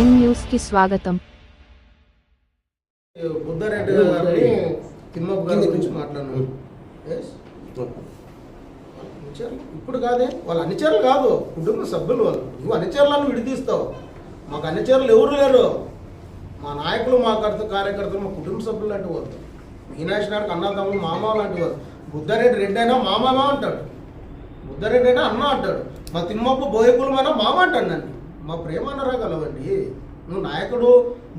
Prime న్యూస్కి స్వాగతం. బుద్ధారెడ్డి గారిని తిమ్మప్ప గారి గురించి మాట్లాడినాను ఇప్పుడు కాదే. వాళ్ళు అనుచరులు కాదు. కుటుంబ సభ్యులు వాళ్ళు. నువ్వు అనుచరులను విడిదీస్తావు. మాకు అనుచరులు ఎవరు లేరు. మా నాయకులు మా కర్త కార్యకర్తలు మా కుటుంబ సభ్యులు లాంటి వాళ్ళు. మీనాక్ష గారికి అన్నదమ్ములు మామ లాంటి వాళ్ళు. బుద్ధారెడ్డి రెడ్డి అయినా మామామ అంటాడు. బుద్ధారెడ్డి అయినా అన్న అంటాడు. మా తిమ్మప్ప బోయకులమైనా మామ అంటాడు నన్ను. మా ప్రేమ అనరాగలవండి. నువ్వు నాయకుడు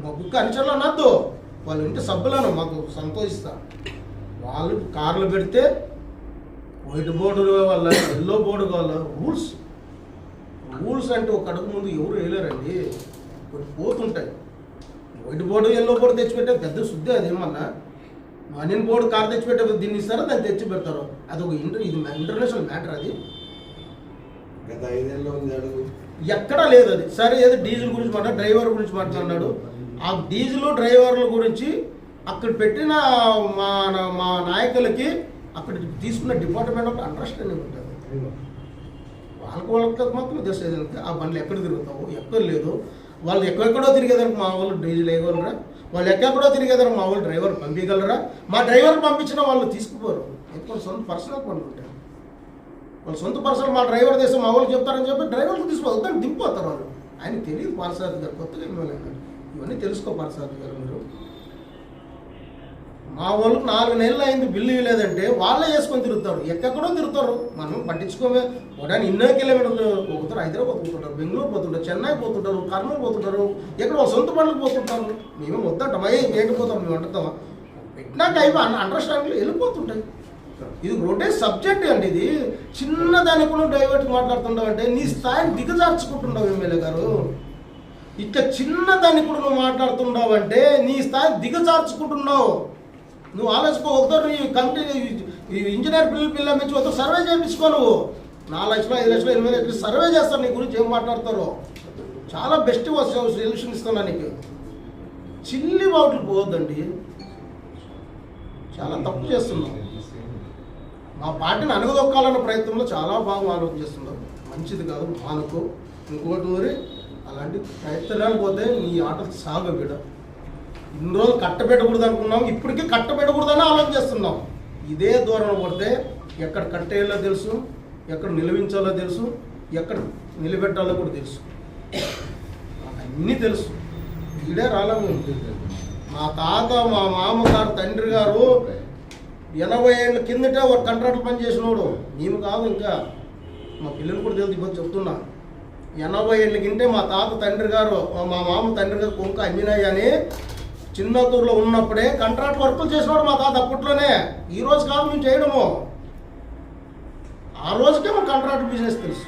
మగ్గు కుక్క అనద్దు. వాళ్ళు వాళ్ళ ఇంటి సభ్యులను మాకు సంతోషిస్తా. వాళ్ళు కార్లు పెడితే వైట్ బోర్డు వల్ల ఎల్లో బోర్డు వల్ల రూల్స్. రూల్స్ అంటే ఒక అడుగు ముందు ఎవరు వేయలేరండి. కొన్ని పోతుంటాయి వైట్ బోర్డు ఎల్లో బోర్డు తెచ్చిపెట్టే పెద్ద శుద్ధి అది ఏమన్నా? అనియన్ బోర్డు కార్ తెచ్చిపెట్టే దీన్ని ఇస్తారో? దాన్ని తెచ్చి పెడతారు అది ఒక ఇంటర్ ఇది ఇంటర్నేషనల్ మ్యాటర్ అది. గత ఐదేళ్ళలో ఉంది అడుగు. ఎక్కడా లేదు అది. సరే ఏదో డీజిల్ గురించి మాట్లాడు డ్రైవర్ గురించి మాట్లాడినాడు. ఆ డీజిల్ డ్రైవర్ల గురించి అక్కడ పెట్టిన మా మా నాయకులకి అక్కడ తీసుకున్న డిపార్ట్మెంట్ ఆఫ్ అండర్స్టాండింగ్ ఉంటుంది. వాళ్ళకి వాళ్ళకి మాత్రం జస్ట్ ఏదంటే ఆ బండ్లు ఎక్కడ తిరుగుతావు ఎక్కడ లేదు. వాళ్ళు ఎక్కడెక్కడో తిరిగేదానికి మా వాళ్ళు డీజిల్ వేయగలరా? వాళ్ళు ఎక్కడెక్కడో తిరిగేదానికి మా వాళ్ళు డ్రైవర్ పంపించగలరా? మా డ్రైవర్ పంపించిన వాళ్ళు తీసుకుపోరు. ఎక్కువ సొంత పర్సనల్ పనులు ఉంటాయి. వాళ్ళు సొంత పర్సనల్ మా డ్రైవర్ చేస్తే మా వాళ్ళు చెప్తారని చెప్పి డ్రైవర్కి తీసుకోవద్దు దాన్ని దింపుతారు వాళ్ళు. ఆయన తెలియదు పార్సారథి గారు కొత్తగా ఇవ్వలేదు ఇవన్నీ తెలుసుకో పార్సారథి గారు మీరు. మా వాళ్ళకి నాలుగు నెలలు అయింది బిల్లు ఇవ్వలేదంటే వాళ్ళే వేసుకొని తిరుగుతారు. ఎక్కడో తిరుగుతారు. మనం పట్టించుకోమే. ఒకటాన్ని ఎన్నో కిలోమీటర్లు పోతుంటారు హైదరాబాద్ పోతుంటారు బెంగళూరు పోతుంటారు చెన్నై పోతుంటారు కర్నూలు పోతుంటారు ఎక్కడ సొంత పనులకు పోతుంటారు. మేము వద్దంటాం. అయ్యి ఏంటిపోతాం మేము వండుతామా పెట్టినాక అయిపోయి అండర్స్టాండింగ్లో వెళ్ళిపోతుంటాయి. ఇది రోడ్డే సబ్జెక్ట్ అండి ఇది. చిన్నదానికి కూడా డైవర్ట్ మాట్లాడుతుండవు అంటే నీ స్థాయిని దిగజార్చుకుంటున్నావు ఎమ్మెల్యే గారు. ఇట్లా చిన్న దానికి కూడా నువ్వు మాట్లాడుతున్నావు అంటే నీ స్థాయి దిగజార్చుకుంటున్నావు. నువ్వు ఆలోచించుకో ఒకసారి నీ కంపెనీ ఇంజనీర్ పిల్లలు పిల్లల నుంచి ఒక సర్వే చేయించుకో నువ్వు. నాలుగు లక్షలు ఐదు లక్షలు ఎనిమిది లక్షలు సర్వే చేస్తారు నీ గురించి ఏం మాట్లాడతారో. చాలా బెస్ట్ సొల్యూషన్ ఇస్తున్నా నీకు. చిల్లి బావుట్లు పోవద్దండి. చాలా తప్పు చేస్తున్నావు. ఆ పార్టీని అనగదొక్కాలన్న ప్రయత్నంలో చాలా బాగా ఆలోచిస్తున్నారు మంచిది కాదు మానుకో. ఇంకోటి ఊరి అలాంటి ప్రయత్నాలు పోతే నీ ఆటలు సాగు బిడ ఇన్ని రోజులు కట్టబెట్టకూడదు అనుకున్నాం ఇప్పటికీ కట్టబెట్టకూడదని ఆలోచన చేస్తున్నాం. ఇదే దూరం పడితే ఎక్కడ కట్టేయాలో తెలుసు ఎక్కడ నిలవించాలో తెలుసు ఎక్కడ నిలబెట్టాలో కూడా తెలుసు. అన్నీ తెలుసు. వీడే రాలే మా తాత మా మామగారు తండ్రి గారు ఎనభై ఏళ్ళ కిందటే ఒక కంట్రాక్టర్ పని చేసినోడు. మేము కాదు ఇంకా. మా పిల్లలు కూడా తెలుసు ఇప్పుడు చెప్తున్నా. ఎనభై ఏళ్ళకింటే మా తాత తండ్రి గారు మా మామ తండ్రి గారు కొంక అంజనయ్య అని చిన్నతూరులో ఉన్నప్పుడే కంట్రాక్ట్ వర్కులు చేసినాడు మా తాత అప్పట్లోనే. ఈ రోజు కాదు మేము చేయడము. ఆ రోజుకే మా కంట్రాక్ట్ బిజినెస్ తెలుసు.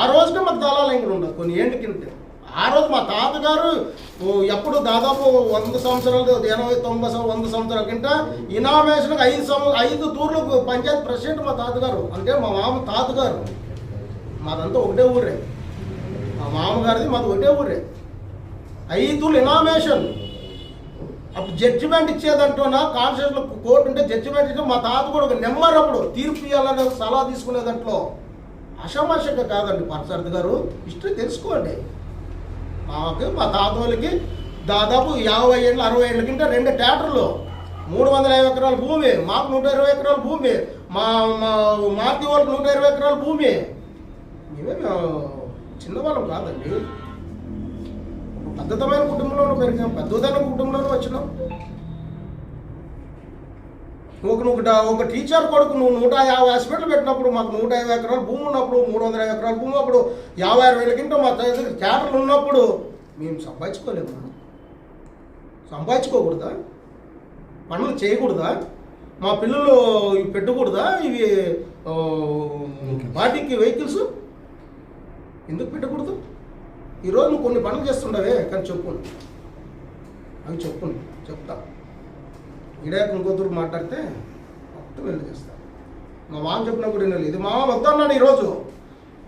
ఆ రోజుకే మాకు దళాలు ఇంకా ఉండదు కొన్ని ఏంటి కింద. ఆ రోజు మా తాతగారు ఎప్పుడు దాదాపు వంద సంవత్సరాలు ఎనభై తొంభై వంద సంవత్సరాల కింద ఇనామేషన్కి ఐదు సంవ ఐదు తూర్లు పంచాయతీ ప్రెసిడెంట్ మా తాతగారు. అంటే మా మామ తాతగారు. మాదంతా ఒకటే ఊరే. మా మామగారిది మాది ఒకటే ఊరే. ఐదు ఇనామేషన్ అప్పుడు జడ్జిమెంట్ ఇచ్చేదంటున్నా కాన్స్టిట్యూషన్ కోర్టు ఉంటే జడ్జిమెంట్ ఇచ్చిన మా తాత కూడా ఒక నెంబర్ అప్పుడు తీర్పు ఇవ్వాలనే సలహా తీసుకునే దాంట్లో. అషమాషంగా కాదండి పార్సారథి గారు. హిస్టరీ తెలుసుకోండి. మాకు మా తాత వాళ్ళకి దాదాపు యాభై ఏళ్ళు అరవై ఏళ్ళ కింద రెండు ట్యాటర్లు మూడు వందల యాభై ఎకరాల భూమి మాకు నూట ఇరవై ఎకరాల భూమి. మా మా వాళ్ళకి నూట ఇరవై ఎకరాల భూమి. మేమే చిన్నవాళ్ళం కాదండి. పద్ధతమైన కుటుంబంలోనూ పెరిగాం పెద్దదైన కుటుంబంలోనూ వచ్చినాం. ఒక నువ్వు ఒక టీచర్ కొడుకు నువ్వు నూట యాభై హాస్పిటల్ పెట్టినప్పుడు మాకు నూట యాభై ఎకరాలు భూమి ఉన్నప్పుడు మూడు వందల యాభై ఎకరాల భూమి అప్పుడు యాభై ఆరు వేల కింద మా దగ్గర క్యాటర్లు ఉన్నప్పుడు మేము సంపాదించుకోలేము సంపాదించుకోకూడదా? పనులు చేయకూడదా? మా పిల్లలు ఇవి పెట్టకూడదా? ఇవి వాటికి వెహికల్స్ ఎందుకు పెట్టకూడదు? ఈరోజు నువ్వు కొన్ని పనులు చేస్తుండవే కానీ చెప్పు. అవి చెప్పు చెప్తా. ఇడే ఇంకొద్దురు మాట్లాడితే మొత్తం వెళ్ళి చేస్తా మా మామ చెప్పినప్పుడు వినాలి ఇది మామ వద్దన్నాడు ఈరోజు.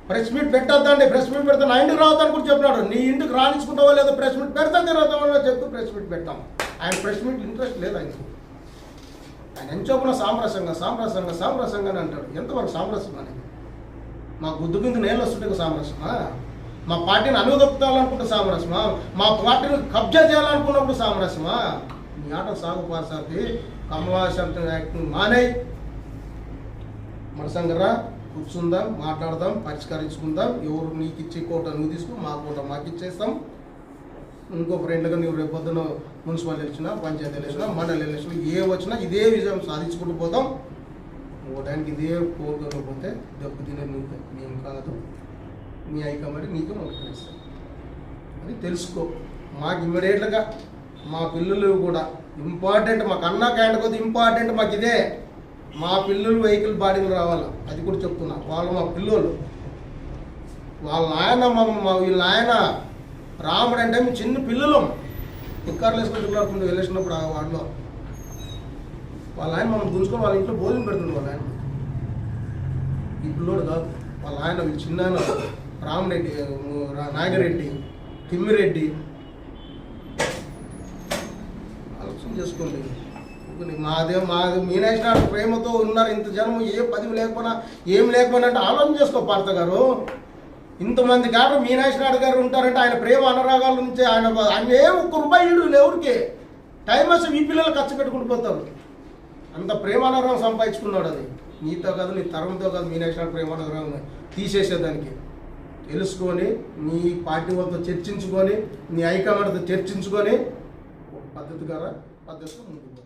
ప్రెస్ మీట్ పెట్టొద్దండి ప్రెస్ మీట్ పెడితే నా ఇంటికి రావద్దని కూడా చెప్పినాడు. నీ ఇంటికి రాణించుకుంటావో లేదో ప్రెస్ మీట్ పెడతా తిరుగుతామో చెప్తూ ప్రెస్ మీట్ పెట్టాం ఆయన ప్రెస్ మీట్ ఇంట్రెస్ట్ లేదు ఆయనకు. ఆయన ఎంచోపున సామరస్యంగా సామరస్యంగా సామరస్యంగా అని అంటాడు. ఎంతవరకు సామరస్యం అని? మా గుద్దు కింద నేలు వస్తుంటే సామరస్యమా? మా పార్టీని అనుదొక్కాలనుకుంటే సామరస్యమా? మా పార్టీని కబ్జా చేయాలనుకున్నప్పుడు సామరస్యమా? నీ ఆట సాగు పారసారి కమలాశాంతి యాక్టింగ్ మానే. మన సంగరా కూర్చుందాం మాట్లాడదాం పరిష్కరించుకుందాం. ఎవరు నీకు ఇచ్చే కోట నువ్వు తీసుకో మా కోట మాకు ఇచ్చేస్తాం ఇంకొక రెండుగా నువ్వు రేపు పొద్దున మున్సిపల్ ఎలక్షన్ పంచాయతీ ఎలక్షన్ మండలి ఎలక్షన్ ఏ వచ్చినా ఇదే విజయం సాధించుకుంటూ పోతాం. ఓటానికి ఇదే కోరుకొని పోతే దెబ్బ తినే నువ్వు మేము కాదు. మీ ఐకమరి నీకు తెలుస్తాం అని తెలుసుకో. మాకు ఇమ్మీడియట్గా మా పిల్లలు కూడా ఇంపార్టెంట్ మాకు అన్న క్యాండ్ కొద్ది ఇంపార్టెంట్ మాకు ఇదే. మా పిల్లలు వెహికల్ బాడీలు రావాలి అది కూడా చెప్తున్నా. వాళ్ళు మా పిల్లలు వాళ్ళ నాయన మా వీళ్ళ నాయన రాముడు అంటే మేము చిన్న పిల్లలు. ఇక్కర్లు వేసుకొని తిరుగులాడుకుంటూ వెళ్ళేసినప్పుడు ఆ వాడిలో. వాళ్ళ ఆయన మనం గుంజుకొని వాళ్ళ ఇంట్లో భోజనం పెడుతుంది వాళ్ళ ఆయన. ఈ పిల్లోడు కాదు. వాళ్ళ ఆయన వీళ్ళ చిన్న ఆయన రామరెడ్డి రా- నాగిరెడ్డి తిమ్మిరెడ్డి. చేసుకోండి. మాదే మాది మీనేసిన ప్రేమతో ఉన్నారు ఇంత జనం ఏ పదివి లేకపోయినా ఏం లేకపోయినా అంటే ఆలోచన చేసుకో పార్త గారు. ఇంతమంది కాదు మీనాశ్వరాడు గారు ఉంటారంటే ఆయన ప్రేమ అనురాగాల నుంచి ఆయన ఆయన ఏ ఒక్క రూపాయి ఇడు ఎవరికి టైం వస్తే మీ పిల్లలు ఖర్చు పెట్టుకుంటూ పోతారు. అంత ప్రేమ అనురాగం సంపాదించుకున్నాడు అది. నీతో కాదు నీ తరంతో కాదు ప్రేమ అనగా తీసేసేదానికి. తెలుసుకొని నీ పార్టీ వాళ్ళతో చర్చించుకొని నీ హైకమాండ్తో చర్చించుకొని పద్ధతి ద్వారా 啊，对，这么个。